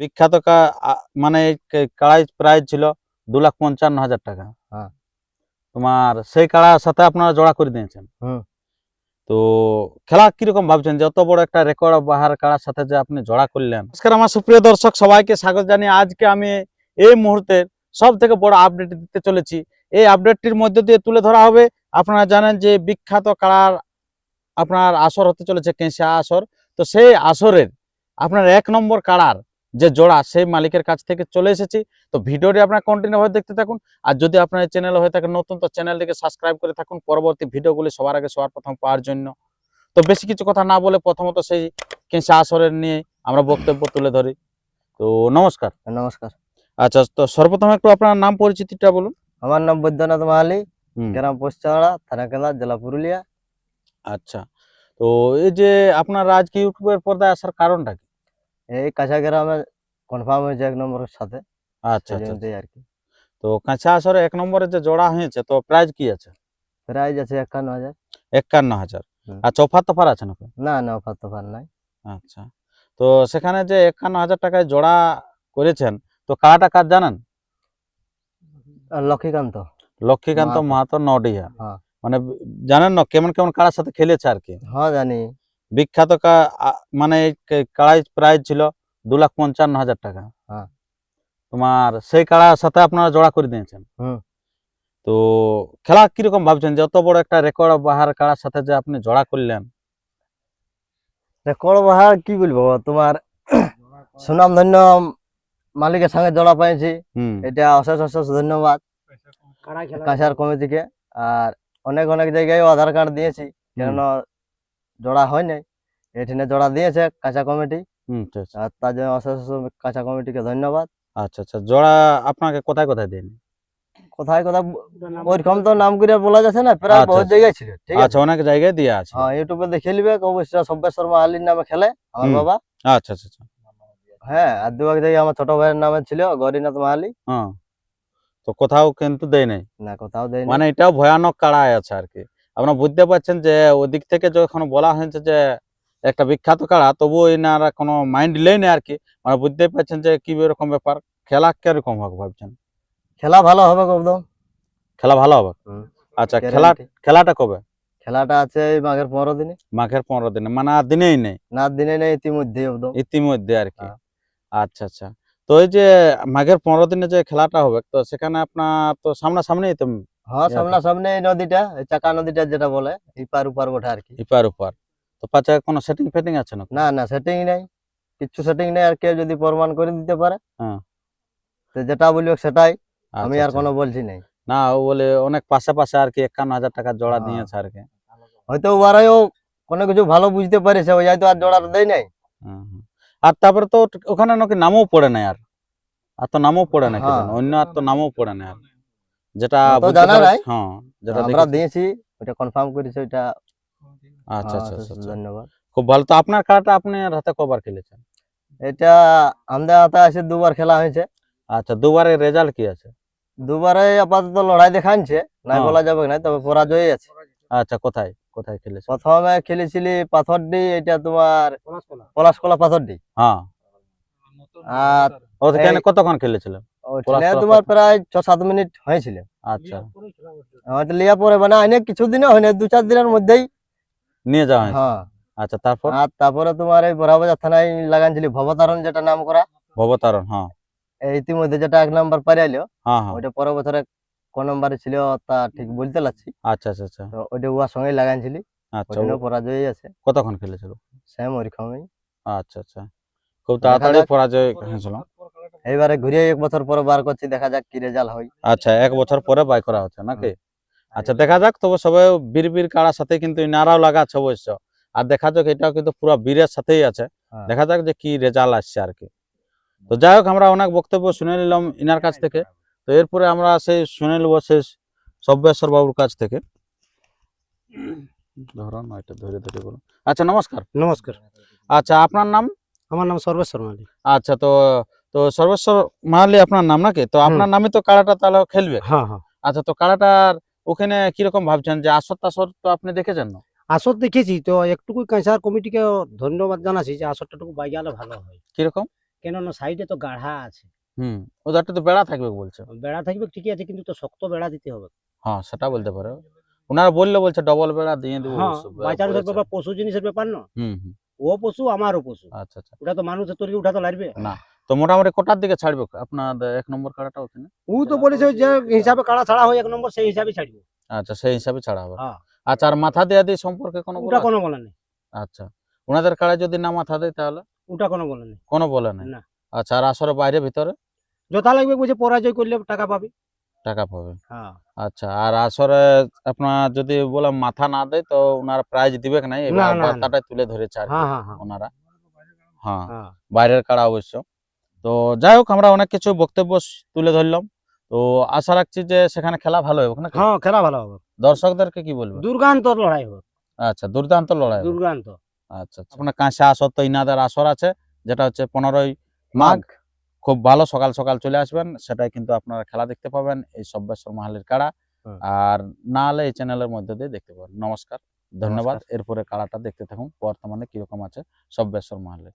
বিখ্যাত মানে কাড়াই প্রাইস ছিল দু লাখ পঞ্চান্ন হাজার টাকা। হ্যাঁ। তোমার সেই কাড়ার সাথে আপনারা জোড়া করে দিয়েছেন। তো খেলা কীরকম ভাবছেন? যে অত বড় একটা রেকর্ড বাহার কাড়ার সাথে যে আপনি জোড়া করলেন। নমস্কার আমার সুপ্রিয় দর্শক সবাইকে স্বাগত জানিয়ে আজকে আমি এই মুহূর্তের সব থেকে বড় আপডেট দিতে চলেছি। এই আপডেটটির মধ্য দিয়ে তুলে ধরা হবে আপনারা জানেন যে বিখ্যাত কাড়ার আপনার আসর হতে চলেছে কেঁসা আসর। তো সেই আসরের আপনার এক নম্বর কাড়ার যে জোড়া সেই মালিকের কাছ থেকে চলে এসেছি। তো ভিডিওটি আপনার কন্টিনিউ ভাবে দেখতে থাকুন। আর যদি আপনার এই চ্যানেল হয়ে থাকে নতুন তো চ্যানেলটিকে সাবস্ক্রাইব করে থাকুন। পরবর্তী ভিডিওগুলি সবার আগে সবার প্রথম পাওয়ার জন্য। তো বেশি কিছু কথা না বলে প্রথমত সেই কেঁসা আসরের নিয়ে আমরা বক্তব্য তুলে ধরি। তো নমস্কার। নমস্কার। আচ্ছা তো সর্বপ্রথম একটু আপনার নাম পরিচিতিটা বলুন। আমার নাম বৈদ্যনাথ মাহালি। গ্রাম পশ্চাড়া থানা কেন্দ্র জেলা পুরুলিয়া। আচ্ছা তো এই যে আপনার আজকে ইউটিউবের পর্দায় আসার কারণটা কি? এই কাছা গ্রামে কনফার্ম হয়েছে এক নম্বরের সাথে। আচ্ছা আচ্ছা আর কি তো কাঁচা আসরে এক নম্বরে যে জোড়া হয়েছে তো প্রাইস কি আছে? প্রাইজ আছে একান্ন হাজার। একান্ন হাজার। আর চৌফার তফার আছে নাকি? না না অফার তোফার নাই। আচ্ছা। তো সেখানে যে একান্ন হাজার টাকায় জোড়া করেছেন তো কারাটা কার জানেন? লক্ষ্মীকান্ত। লক্ষ্মীকান্ত মাহাতো। মাহাতো নডিয়া হ্যাঁ। মানে জানেন না কেমন কেমন কারার সাথে খেলেছে আর কি? হ্যাঁ জানি। বিখ্যাত মানে কাড়াই প্রাইস ছিল দু লাখ পঞ্চান্ন হাজার টাকা। হ্যাঁ। তোমার সেই কাড়ার সাথে আপনারা জোড়া করে দিয়েছেন। তো খেলা কীরকম ভাবছেন? যে অত বড় একটা রেকর্ড বাহার কাড়ার সাথে যে আপনি জোড়া করলেন। রেকর্ড বাহার কি বলব? তোমার সুনাম ধন্য মালিকের সঙ্গে জড়া পেয়েছি হুম। এটা অশেষ অশেষ ধন্যবাদ। কাছার কমিটিকে। আর অনেক অনেক জায়গায় আধার কার্ড দিয়েছি। কেন জোড়া হয় নাই এখানে জোড়া দিয়েছে কাঁচা কমিটি। হুম। আর তার জন্য অশেষ কাঁচা কমিটিকে ধন্যবাদ। আচ্ছা আচ্ছা জোড়া আপনাকে কোথায় কোথায় দেন কোথায় কোথায়? ওইরকম তো নাম করে বলা যাচ্ছে না প্রায় আচ্ছা, আচ্ছা। জায়গায় ছিল ঠিক আছে? আচ্ছা অনেক জায়গায় দিয়ে আছে। হ্যাঁ ইউটিউবে দেখে নিবে অবশ্যই সব্যের শর্মা আলীর নামে খেলে আমার বাবা। আচ্ছা আচ্ছা আচ্ছা। হ্যাঁ আর দু এক জায়গায় আমার ছোট ভাইয়ের নামে ছিল গরিনাথ মাহালি। হ্যাঁ তো কোথাও কিন্তু দেয় নাই না কোথাও দেয় মানে এটাও ভয়ানক কাড়াই আছে আর কি। আপনারা বুঝতে পারছেন যে ওদিক থেকে যখন বলা হয়েছে যে একটা বিখ্যাত কাড়া তবুও এনারা কোনো মাইন্ড দিলেই না আর কি। মানে বুঝতে পারছেন যে কি রকম ব্যাপার খেলা কীরকম হবে ভাবছেন? খেলা ভালো হবে একদম। খেলা ভালো হবে? আচ্ছা খেলা খেলাটা কবে? খেলাটা আছে এই মাঘের পনেরো দিনে। মাঘের পনেরো দিনে মানে আর দিনেই নেই? না দিনে নেই ইতিমধ্যে একদম। ইতিমধ্যে আর কি। হ্যাঁ। আচ্ছা আচ্ছা। তো এই যে মাঘের পনেরো দিনে যে খেলাটা হবে তো সেখানে আপনার তো সামনাসামনি তো হ্যাঁ। সামনাসামনি এই নদীটা চাকা নদীটা যেটা বলে ইপার উপার আর কি ইপার উপার তো কোনো সেটিং ফেটিং আছে না না না সেটিং নাই কিচ্ছু সেটিং নেই আর কেউ যদি প্রমাণ করে দিতে পারে হ্যাঁ। তো যেটা বলবে সেটাই আমি আচ্ছা, আর আচ্ছা। কোনো বলছি নাই না ও বলে অনেক পাশে পাশে আর কি একান্ন হাজার টাকা জোড়া হ্যাঁ। দিয়েছে আর কি হয়তো ওরাও কোনো কিছু ভালো বুঝতে পারেছে ওই হয়তো আর জোড়াটা দেয় নাই। আর তারপরে তো ওখানে নাকি নামও পড়ে নাই আর আর তো নামও পড়ে না। অন্য আর তো নামও পড়ে না আর যেটা জানা নাই। হ্যাঁ যেটা আমরা দিয়েছি ওটা কনফার্ম করেছি ওইটা আচ্ছা আচ্ছা। ধন্যবাদ। খুব ভালো। তো আপনার খেলাটা আপনি হাতে কবার খেলেছেন? এটা আমাদের হাতে আছে দুবার খেলা হয়েছে। আচ্ছা দুবারের রেজাল্ট কি আছে? দুবারে আপাতত লড়াই দেখাচ্ছে নাই। বলা যাবে না তবে পরাজয় আছে। আচ্ছা কোথায় কোথায় খেলেছেন? প্রথমে খেলেছিলি পাথরডি এটা তোমার পলাশকলা। পাথরডি। হ্যাঁ। আর ওখানে কতক্ষণ পলাশকলা তোমার প্রায় ছ সাত মিনিট হয়েছিল। আচ্ছা। লিয়া পরে মানে অনেক কিছুদিনও হয়নি দু চার দিনের মধ্যেই নিয়ে যাওয়া হ্যাঁ। আচ্ছা তারপর? আর তারপরে তোমার এই বড়াবাজার থানায় লাগানছিলি ভবতারণ যেটা নাম করা। ভবতারণ হ্যাঁ। এই ইতিমধ্যে যেটা এক নম্বর পারে আইলো হ্যাঁ হ্যাঁ। ওইটা পরের বছরে কোন নম্বরে ছিল তা ঠিক বলতে পারছি। আচ্ছা আচ্ছা আচ্ছা। তো ওইটা উহার সঙ্গে লাগানছিলি আচ্ছা ও পরাজয় আছে। কতক্ষণ খেলেছিল? সেম ওরকমই আচ্ছা আচ্ছা। খুব তাড়াতাড়ি পরাজয় হয়েছিল এইবারে ঘুরিয়ে এক বছর পরে বার করছি দেখা যাক কি রেজাল্ট হয়। আচ্ছা এক বছর পরে বাই করা হচ্ছে নাকি? আচ্ছা দেখা যাক তবে সবাই বীর বীর কাড়ার সাথে কিন্তু ইনারাও লাগাচ্ছে অবশ্য। আর দেখা যাক এটাও কিন্তু পুরো বীরের সাথেই আছে। হ্যাঁ। দেখা যাক যে কি রেজাল্ট আসছে আর কি। তো যাই হোক আমরা অনেক বক্তব্য শুনে নিলাম ইনার কাছ থেকে। তো এরপরে আমরা সেই শুনে নেব সেই সব্যেশ্বর বাবুর কাছ থেকে। ধরো না এটা ধরে ধরে বলুন আচ্ছা নমস্কার। নমস্কার। আচ্ছা আপনার নাম? আমার নাম সর্বেশ্বর মালি আচ্ছা তো তো সর্বেশ্বর মাহালি আপনার নাম নাকি? তো আপনার নামে তো কাড়াটা তাহলে খেলবে। হ্যাঁ হ্যাঁ। আচ্ছা তো কাড়াটার ওখানে কীরকম ভাবছেন? যে আসর টাসর তো আপনি দেখেছেন? না আসর দেখেছি তো একটুকু কাঁচার কমিটিকে ধন্যবাদ জানাচ্ছি যে আসরটাটুকু বাই গেলে ভালো হয়। কীরকম? কেননা সাইডে তো গাঢ়া আছে। হুম ওদেরটা তো বেড়া থাকবে বলছে। বেড়া থাকবে ঠিকই আছে কিন্তু তো শক্ত বেড়া দিতে হবে। হ্যাঁ সেটা বলতে পারো। ওনারা বললে বলছে ডবল বেড়া দিয়ে দেবো। ব্যাপার পশু জিনিসের ব্যাপার না। ও পশু আমারও পশু। আচ্ছা আচ্ছা। ওটা তো মানুষের তৈরি উঠা তো লাগবে। না। তো মোটামুটি কোটার দিকে ছাড়বে আপনার এক নম্বর কাড়াটা ওখানে? ও তো বলেছে যে হিসাবে কাড়া ছাড়া হয় এক নম্বর সেই হিসাবে ছাড়বো। আচ্ছা সেই হিসাবে ছাড়া হবে। হ্যাঁ। আচ্ছা আর মাথা দেয়া দিয়ে সম্পর্কে কোনো ওটা কোনো বলে নেই। আচ্ছা ওনাদের কাড়ায় যদি না মাথা দেয় তাহলে? ওটা কোনো বলে নেই। কোনো বলে নাই। না। আচ্ছা আর আসরে বাইরে ভিতরে? যথা লাগবে বুঝে পরাজয় করলে টাকা পাবি। টাকা পাবে। হ্যাঁ। আচ্ছা আর আসরে আপনার যদি বলে মাথা না দেয় তো ওনারা প্রাইজ দিবে না এই না। তুলে ধরেছে আর হ্যাঁ ওনারা। হ্যাঁ বাইরের কাড়া অবশ্য। তো যাই হোক আমরা অনেক কিছু বক্তব্য তুলে ধরলাম। তো আশা রাখছি যে সেখানে খেলা ভালো হবে না হ্যাঁ খেলা ভালো হবে। দর্শকদেরকে কি বলব দুর্গান্ত লড়াই হবে। আচ্ছা দুর্দান্ত লড়াই দুর্গান্ত আচ্ছা আচ্ছা। আপনার কাঁচা আসর তো ইনাদের আসর আছে যেটা হচ্ছে পনেরোই মাঘ। খুব ভালো সকাল সকাল চলে আসবেন সেটাই কিন্তু আপনারা খেলা দেখতে পাবেন এই সব্যেশ্বর মাহালের কাড়া। আর না হলে এই চ্যানেলের মধ্যে দিয়ে দেখতে পাবেন। নমস্কার ধন্যবাদ। এরপরে কাড়াটা দেখতে থাকুন বর্তমানে কীরকম আছে সব্যেশ্বর মাহালের।